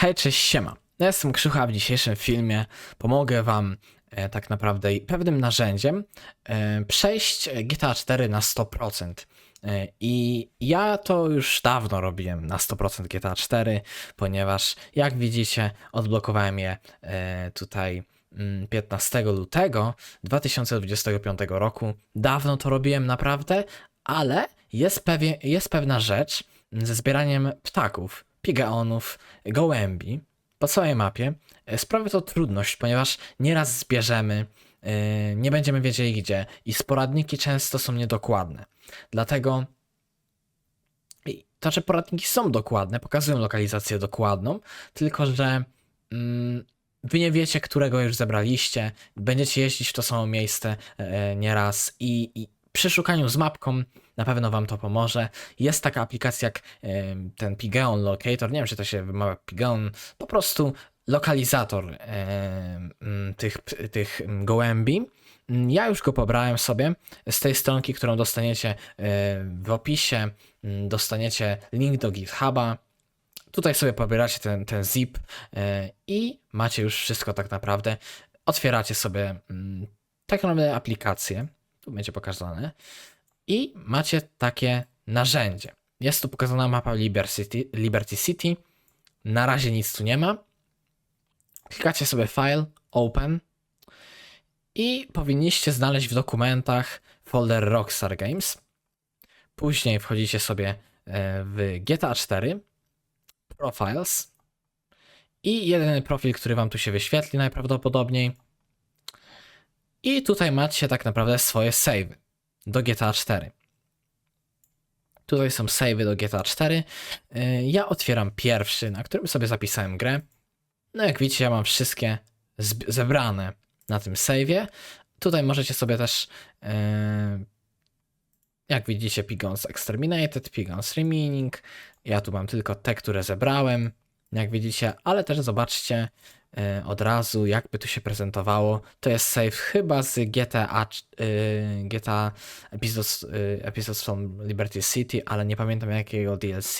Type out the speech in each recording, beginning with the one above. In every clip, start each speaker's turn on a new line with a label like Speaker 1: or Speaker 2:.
Speaker 1: Hej, cześć, siema. Ja jestem Krzycha, w dzisiejszym filmie pomogę wam e, tak naprawdę pewnym narzędziem e, przejść GTA 4 na 100%. E, I ja to już dawno robiłem na 100% GTA 4, ponieważ jak widzicie odblokowałem je e, tutaj mm, 15 lutego 2025 roku. Dawno to robiłem naprawdę, ale jest, jest pewna rzecz ze zbieraniem ptaków, pigeonów, gołębi po całej mapie. E, Sprawia to trudność, ponieważ nieraz zbierzemy, e, nie będziemy wiedzieli gdzie i sporadniki często są niedokładne. Dlatego to, że poradniki są dokładne, pokazują lokalizację dokładną, tylko że mm, wy nie wiecie, którego już zebraliście, będziecie jeździć w to samo miejsce e, nieraz i, i przy szukaniu z mapką na pewno wam to pomoże. Jest taka aplikacja jak ten Pigeon Locator, nie wiem czy to się wymawia Pigeon, po prostu lokalizator tych, tych gołębi. Ja już go pobrałem sobie z tej stronki, którą dostaniecie e, w opisie. Dostaniecie link do GitHuba. Tutaj sobie pobieracie ten, ten zip e, i macie już wszystko tak naprawdę. Otwieracie sobie tak naprawdę aplikację. Tu będzie pokazane. I macie takie narzędzie. Jest tu pokazana mapa Liberty City. Liberty City. Na razie nic tu nie ma. Klikacie sobie File, Open i powinniście znaleźć w dokumentach folder Rockstar Games. Później wchodzicie sobie e, w GTA 4, Profiles i jedyny profil, który wam tu się wyświetli najprawdopodobniej. I tutaj macie tak naprawdę swoje save do GTA 4. Tutaj są savey do GTA 4. Yy, Ja otwieram pierwszy, na którym sobie zapisałem grę. No jak widzicie, ja mam wszystkie zebrane na tym saveie. Tutaj możecie sobie też, yy, jak widzicie, Pigons Exterminated, Pigons Remaining. Ja tu mam tylko te, które zebrałem, jak widzicie, ale też zobaczcie od razu, jakby tu się prezentowało. To jest save chyba z GTA, yy, GTA Episodes, yy, Episodes from Liberty City, ale nie pamiętam jakiego DLC.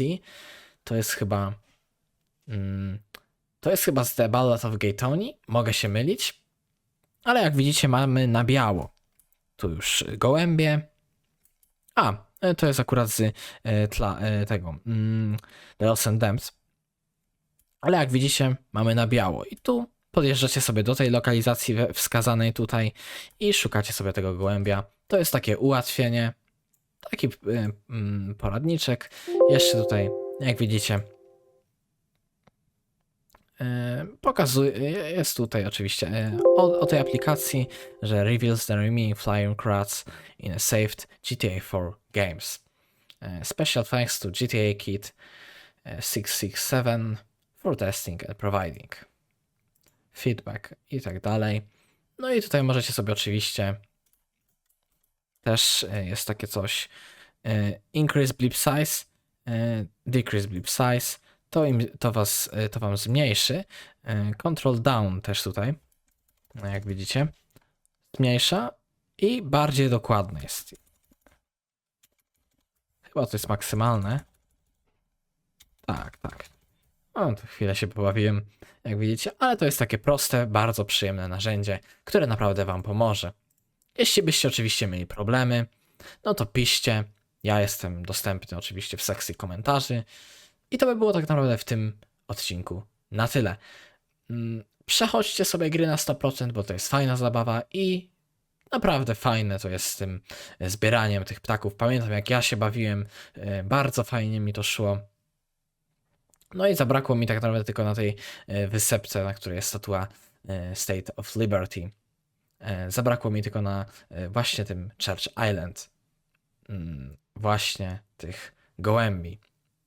Speaker 1: To jest chyba. Mm, to jest chyba z The Ballad of Gay Tony. Mogę się mylić. Ale jak widzicie, mamy na biało. Tu już gołębie. A, e, to jest akurat z e, tla, e, tego. Mm, The Lost and Damned. Ale jak widzicie, mamy na biało. I tu podjeżdżacie sobie do tej lokalizacji wskazanej tutaj i szukacie sobie tego gołębia. To jest takie ułatwienie. Taki y, mm, poradniczek. Jeszcze tutaj, jak widzicie, y, pokazuje, jest tutaj oczywiście y, o, o tej aplikacji, że reveals the remaining flying crats in a saved GTA 4 games. Special thanks to GTA Kit y, 667 for testing and providing feedback i tak dalej. No i tutaj możecie sobie oczywiście też e, jest takie coś e, increase blip size, e, decrease blip size, to, im, to, was, e, to wam zmniejszy. E, Control down też tutaj, no jak widzicie, zmniejsza i bardziej dokładne jest. Chyba to jest maksymalne. Tak, tak. To chwilę się pobawiłem, jak widzicie, ale to jest takie proste, bardzo przyjemne narzędzie, które naprawdę Wam pomoże. Jeśli byście oczywiście mieli problemy, no to piszcie. Ja jestem dostępny oczywiście w sekcji komentarzy. I to by było tak naprawdę w tym odcinku na tyle. Mm, Przechodźcie sobie gry na 100%, bo to jest fajna zabawa i naprawdę fajne to jest z tym zbieraniem tych ptaków. Pamiętam jak ja się bawiłem, e, bardzo fajnie mi to szło. No i zabrakło mi tak naprawdę tylko na tej e, wysepce, na której jest statua e, State of Liberty. E, Zabrakło mi tylko na właśnie tym Church Island. Mm, Właśnie tych gołębi.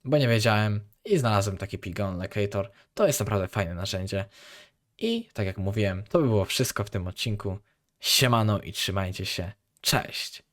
Speaker 1: Bo nie wiedziałem i znalazłem taki Pigeon Locator. To jest naprawdę fajne narzędzie. I tak jak mówiłem, to by było wszystko w tym odcinku. Siemano i trzymajcie się. Cześć!